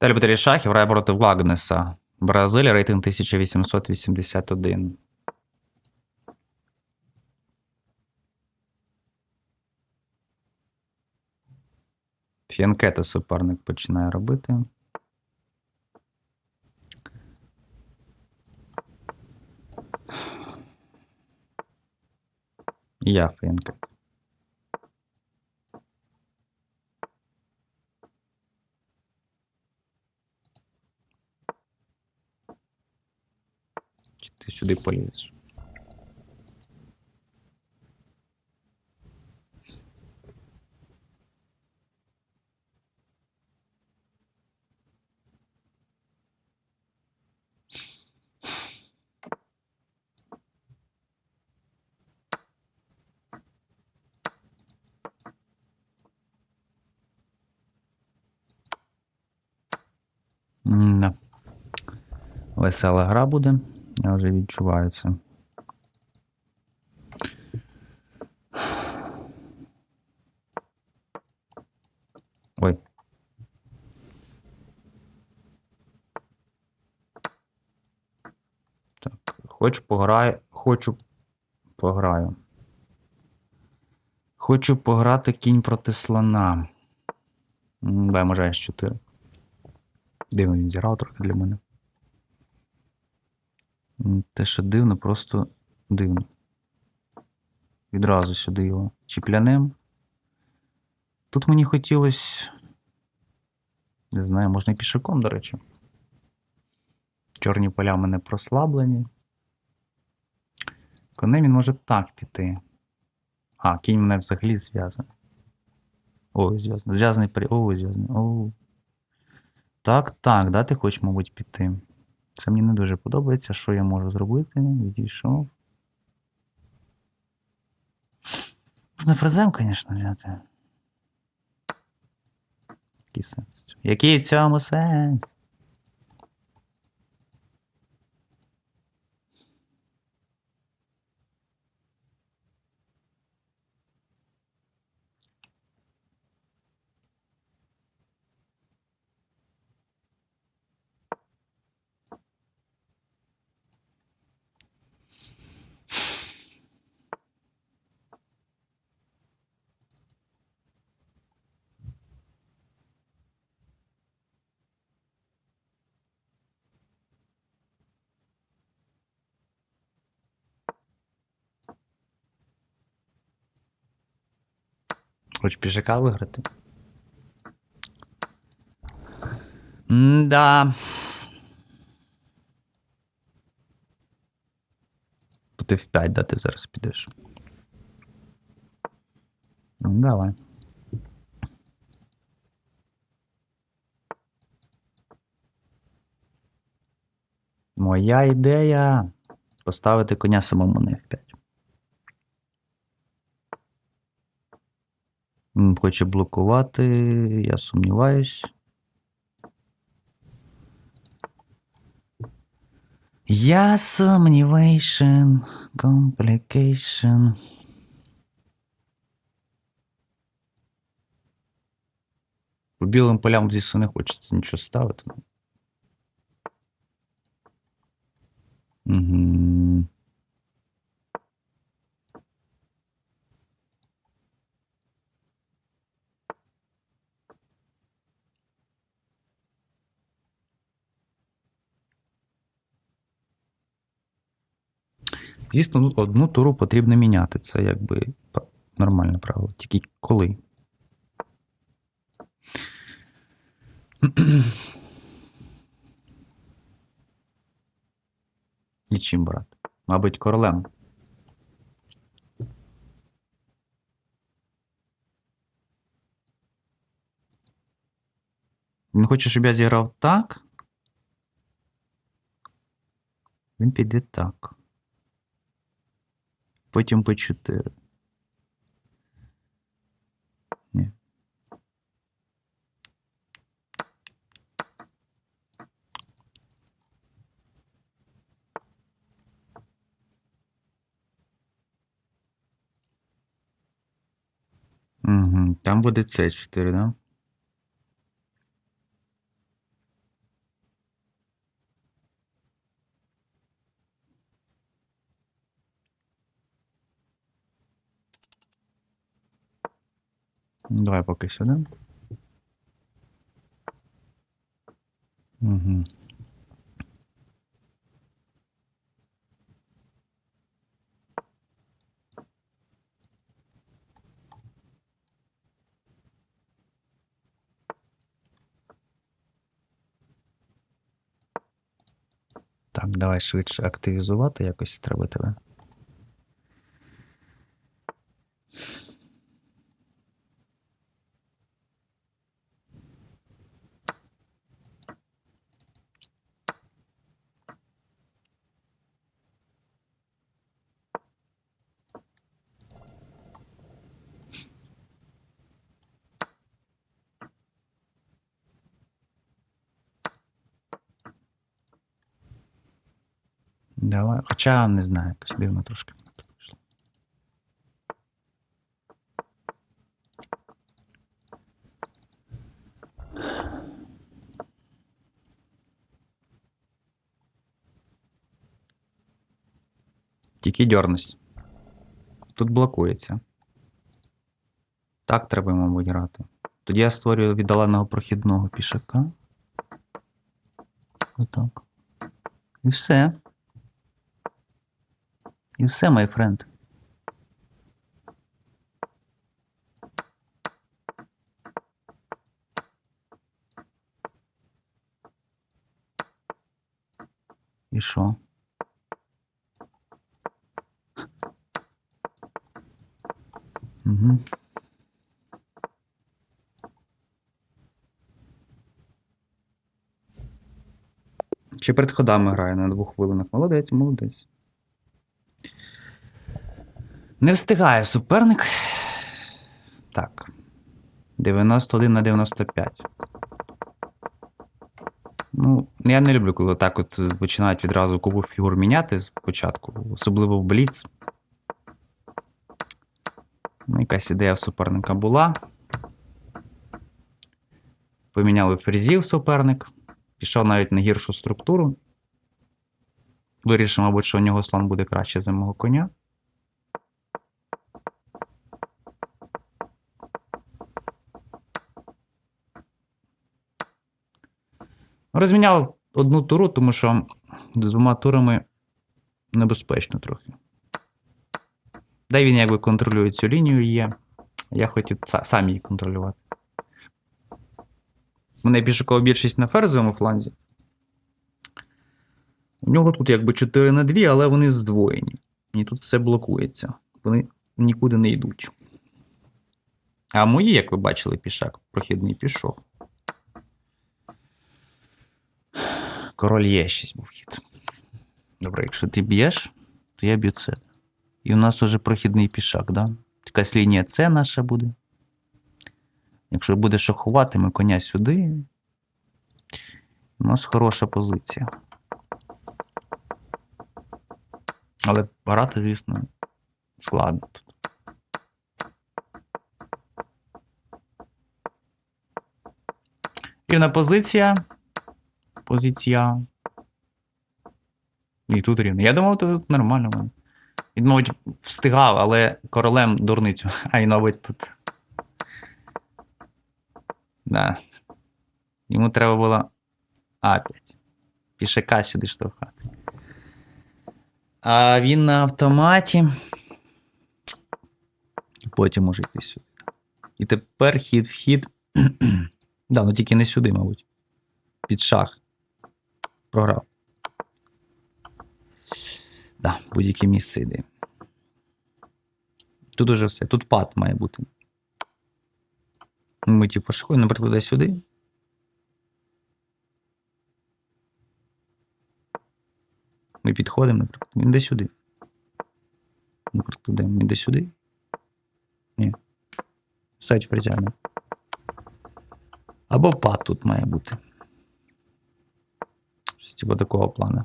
Та любителі шахів грає проти Вагнеса. Бразилія, рейтинг 1881. Фіанкета суперник починає робити. Я Фіанкет. Сюди полізеш? М-да. Весела гра буде. Я вже відчуваю це. Ой. Так, хочу пограю. Хочу. Пограю. Хочу пограти кінь проти слона. М, Давай, може, С4. Дивно він зіграв трохи для мене. Те, що дивно, просто дивно. Відразу сюди його чіплянем. Тут мені хотілося. Не знаю, можна і пішаком, до речі. Чорні поля в мене прослаблені. Конем він може так піти. А, кінь мене взагалі зв'язаний. О, зв'язаний. Зв'язаний при. О, зв'язаний. О. Так, так, да, ти хочеш, мабуть, піти. Це мені не дуже подобається. Що я можу зробити? Відійшов. Можна фрезем, звісно, взяти. Який сенс? Який в цьому сенс? Хоч пішака виграти. Да. Ти в 5, да, ти зараз підеш. Ну, давай. Моя ідея поставити коня самому на F5. Хоче блокувати, я сумніваюсь. Я сумнівейшн, complication. По білим полям звісно не хочеться нічого ставити. Угу. Звісно, ну, одну туру потрібно міняти. Це якби нормальне правило. Тільки коли. І чим брати? Мабуть, королем. Він хоче, щоб я зіграв так. Він піде так. Потім по 4. Ні. Угу. Там буде С4, да? Давай поки сюди. Угу. Так, давай швидше активізувати якось треба тебе. Давай. Хоча не знаю, якось дивно трошки. Тільки дьорнись. Тут блокується. Так треба, мабуть, грати. Тоді я створюю віддаленого прохідного пішака. Отак. І все. І все, май френд. І що? Угу. Чи перед ходами грає на двох хвилинах? Молодець, молодець. Не встигає суперник. Так. 91 на 95. Ну, я не люблю, коли так от починають відразу кубу фігур міняти спочатку, особливо в Бліц. Ну, якась ідея в суперника була. Поміняли фрезів суперник. Пішов навіть на гіршу структуру. Вирішив, мабуть, що у нього слон буде краще за мого коня. Розміняв одну туру, тому що з двома турами небезпечно трохи. Дай він якби контролює цю лінію є. Я хотів сам її контролювати. У мене пішокова більшість на ферзовому фланзі. У нього тут якби 4 на 2, але вони здвоєні. І тут все блокується. Вони нікуди не йдуть. А мої, як ви бачили, пішак прохідний пішов. Король є 6 був хід. Добре, якщо ти б'єш, то я б'ю це. І у нас уже прохідний пішак, да? Якась лінія С наша буде. Якщо буде шахувати, ми коня сюди. У нас хороша позиція. Але грати, звісно, складно. Рівна позиція. Позиція. І тут рівно. Я думав, тут нормально. Він, мабуть, встигав, але королем дурницю. А він, мабуть, тут. Да. Йому треба було. А5. Пішака сюди штовхати. А він на автоматі. Потім може йти сюди. І тепер хід в хід. да, ну тільки не сюди, мабуть. Під шах. Програв. Да, будь-яке місце йде. Тут уже все. Тут пад має бути. Ми, типу, шахуємо, наприклад, сюди. Ми підходимо, наприклад. Він де сюди. Наприклад, де? Він де сюди. Ні. Стать фрезями. Або пад тут має бути. Щось типу такого плану.